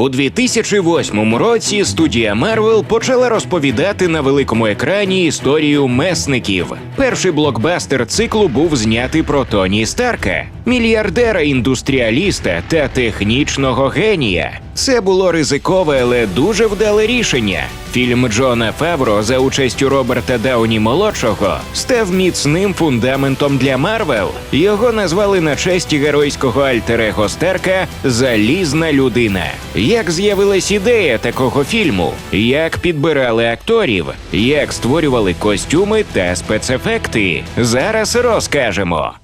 У 2008 році студія Марвел почала розповідати на великому екрані історію месників. Перший блокбастер циклу був знятий про Тоні Старка, мільярдера індустріаліста та технічного генія. Це було ризикове, але дуже вдале рішення. Фільм Джона Фавро за участю Роберта Дауні молодшого став міцним фундаментом для Марвел. Його назвали на честь геройського альтер-его Залізна людина. Як з'явилась ідея такого фільму? Як підбирали акторів? Як створювали костюми та спецефекти? Зараз розкажемо.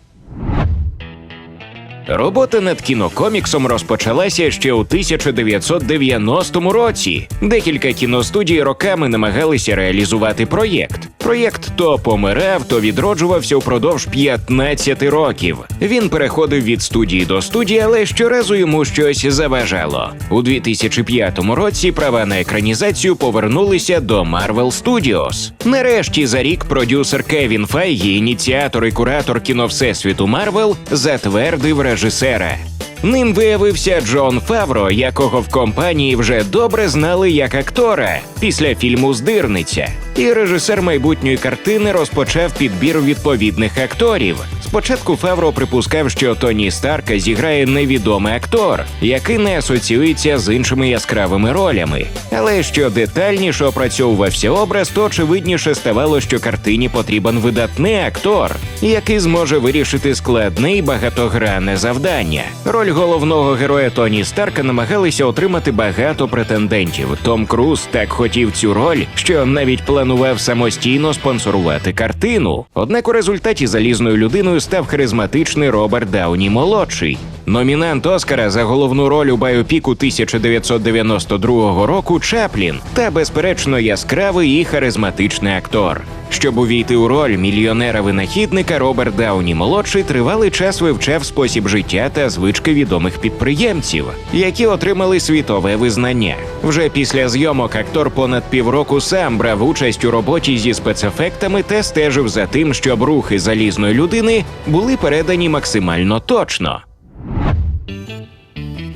Робота над кінокоміксом розпочалася ще у 1990 році. Декілька кіностудій роками намагалися реалізувати проєкт. Проєкт то помирав, то відроджувався впродовж 15 років. Він переходив від студії до студії, але щоразу йому щось заважало. У 2005 році права на екранізацію повернулися до Marvel Studios. Нарешті за рік продюсер Кевін Файгі, ініціатор і куратор кіно Всесвіту Марвел, затвердив режисера. Ним виявився Джон Фавро, якого в компанії вже добре знали як актора після фільму Здирниця. І режисер майбутньої картини розпочав підбір відповідних акторів. Спочатку Фавро припускав, що Тоні Старка зіграє невідомий актор, який не асоціюється з іншими яскравими ролями. Але що детальніше опрацьовувався образ, то очевидніше ставало, що картині потрібен видатний актор, який зможе вирішити складне і багатогранне завдання. Роль головного героя Тоні Старка намагалися отримати багато претендентів. Том Круз так хотів цю роль, що навіть планував самостійно спонсорувати картину. Однак у результаті залізною людиною став харизматичний Роберт Дауні молодший. Номінант Оскара за головну роль у байопіку 1992 року Чаплін та, безперечно, яскравий і харизматичний актор. Щоб увійти у роль мільйонера-винахідника, Роберт Дауні молодший тривалий час вивчав спосіб життя та звички відомих підприємців, які отримали світове визнання. Вже після зйомок актор понад півроку сам брав участь у роботі зі спецефектами та стежив за тим, щоб рухи залізної людини були передані максимально точно.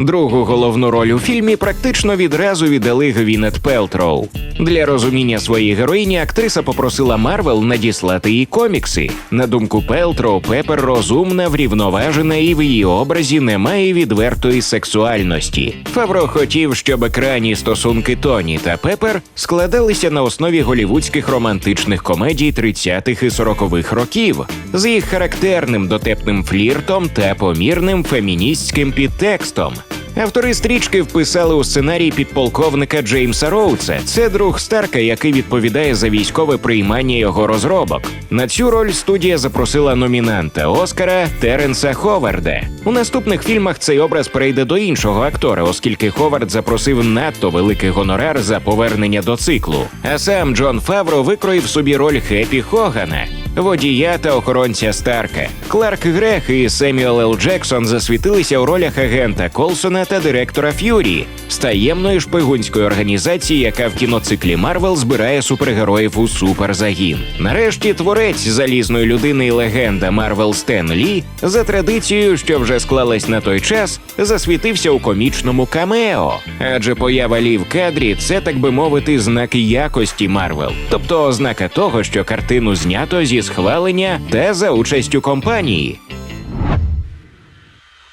Другу головну роль у фільмі практично відразу віддали Гвінет Пелтроу. Для розуміння своєї героїні актриса попросила Марвел надіслати їй комікси. На думку Пелтроу, Пепер розумна, врівноважена і в її образі немає відвертої сексуальності. Фавро хотів, щоб екранні стосунки Тоні та Пепер складалися на основі голівудських романтичних комедій 30-х і 40-х років з їх характерним дотепним фліртом та помірним феміністським підтекстом. Автори стрічки вписали у сценарій підполковника Джеймса Роуца. Це друг Старка, який відповідає за військове приймання його розробок. На цю роль студія запросила номінанта Оскара Теренса Ховарда. У наступних фільмах цей образ перейде до іншого актора, оскільки Ховард запросив надто великий гонорар за повернення до циклу. А сам Джон Фавро викроїв собі роль Хепі Хогана. Водія та охоронця Старка Кларк Грех і Семюел Л. Джексон засвітилися у ролях агента Колсона та директора Ф'юрі з таємної шпигунської організації, яка в кіноциклі Марвел збирає супергероїв у суперзагін. Нарешті творець залізної людини і легенда Марвел Стен Лі за традицією, що вже склалась на той час, засвітився у комічному камео. Адже поява Лі в кадрі це, так би мовити, знак якості Марвел, тобто ознака того, що картину знято зі схвалення та за участю компанії.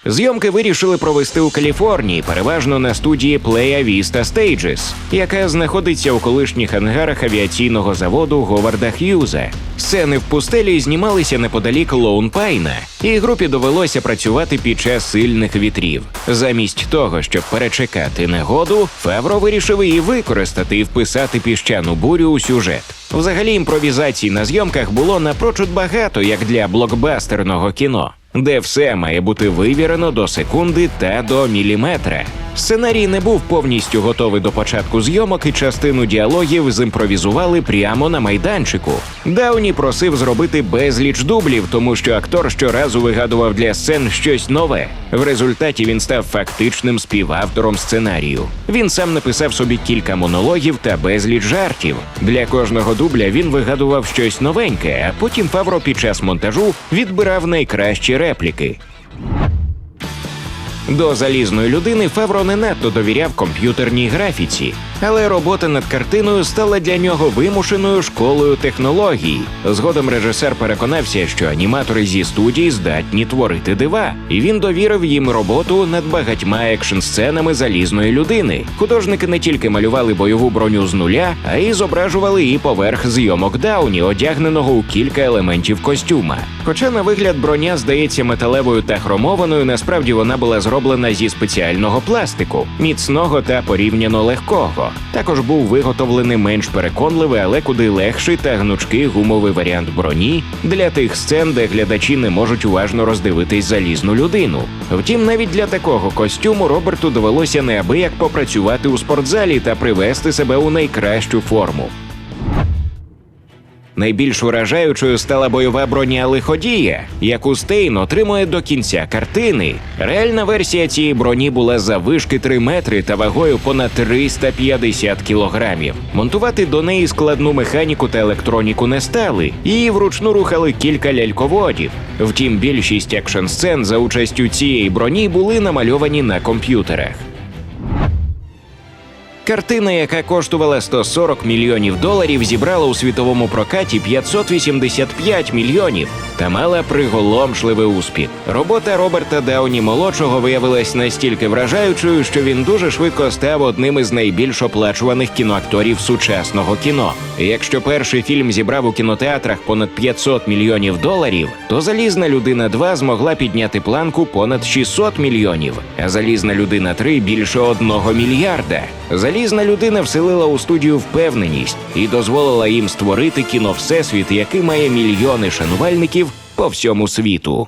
Зйомки вирішили провести у Каліфорнії, переважно на студії Playa Vista Stages, яка знаходиться у колишніх ангарах авіаційного заводу Говарда Х'юза. Сцени в пустелі знімалися неподалік Лоун Пайна, і групі довелося працювати під час сильних вітрів. Замість того, щоб перечекати негоду, Февро вирішив її використати і вписати піщану бурю у сюжет. Взагалі імпровізацій на зйомках було напрочуд багато, як для блокбастерного кіно де все має бути вивірено до секунди та до міліметра. Сценарій не був повністю готовий до початку зйомок, і частину діалогів зімпровізували прямо на майданчику. Дауні просив зробити безліч дублів, тому що актор щоразу вигадував для сцен щось нове. В результаті він став фактичним співавтором сценарію. Він сам написав собі кілька монологів та безліч жартів. Для кожного дубля він вигадував щось новеньке, а потім Фавро під час монтажу відбирав найкращі репліки. До залізної людини Фавро не надто довіряв комп'ютерній графіці, але робота над картиною стала для нього вимушеною школою технологій. Згодом режисер переконався, що аніматори зі студії здатні творити дива, і він довірив їм роботу над багатьма екшн-сценами залізної людини. Художники не тільки малювали бойову броню з нуля, а й зображували і поверх зйомок Дауні, одягненого у кілька елементів костюма. Хоча на вигляд броня здається металевою та хромованою, насправді вона була зроблена зі спеціального пластику, міцного та порівняно легкого. Також був виготовлений менш переконливий, але куди легший та гнучкий гумовий варіант броні для тих сцен, де глядачі не можуть уважно роздивитись залізну людину. Втім, навіть для такого костюму Роберту довелося неабияк попрацювати у спортзалі та привести себе у найкращу форму. Найбільш вражаючою стала бойова броня лиходія, яку Стейн отримує до кінця картини. Реальна версія цієї броні була заввишки 3 метри та вагою понад 350 кілограмів. Монтувати до неї складну механіку та електроніку не стали. Її вручну рухали кілька ляльководів. Втім, більшість екшн сцен за участю цієї броні були намальовані на комп'ютерах. Картина, яка коштувала 140 мільйонів доларів, зібрала у світовому прокаті 585 мільйонів та мала приголомшливий успіх. Робота Роберта Дауні молодшого виявилась настільки вражаючою, що він дуже швидко став одним із найбільш оплачуваних кіноакторів сучасного кіно. Якщо перший фільм зібрав у кінотеатрах понад 500 мільйонів доларів, то Залізна людина 2 змогла підняти планку понад 600 мільйонів, а Залізна людина 3 більше одного мільярда. Залізна людина вселила у студію впевненість і дозволила їм створити кіно всесвіт, який має мільйони шанувальників по всьому світу.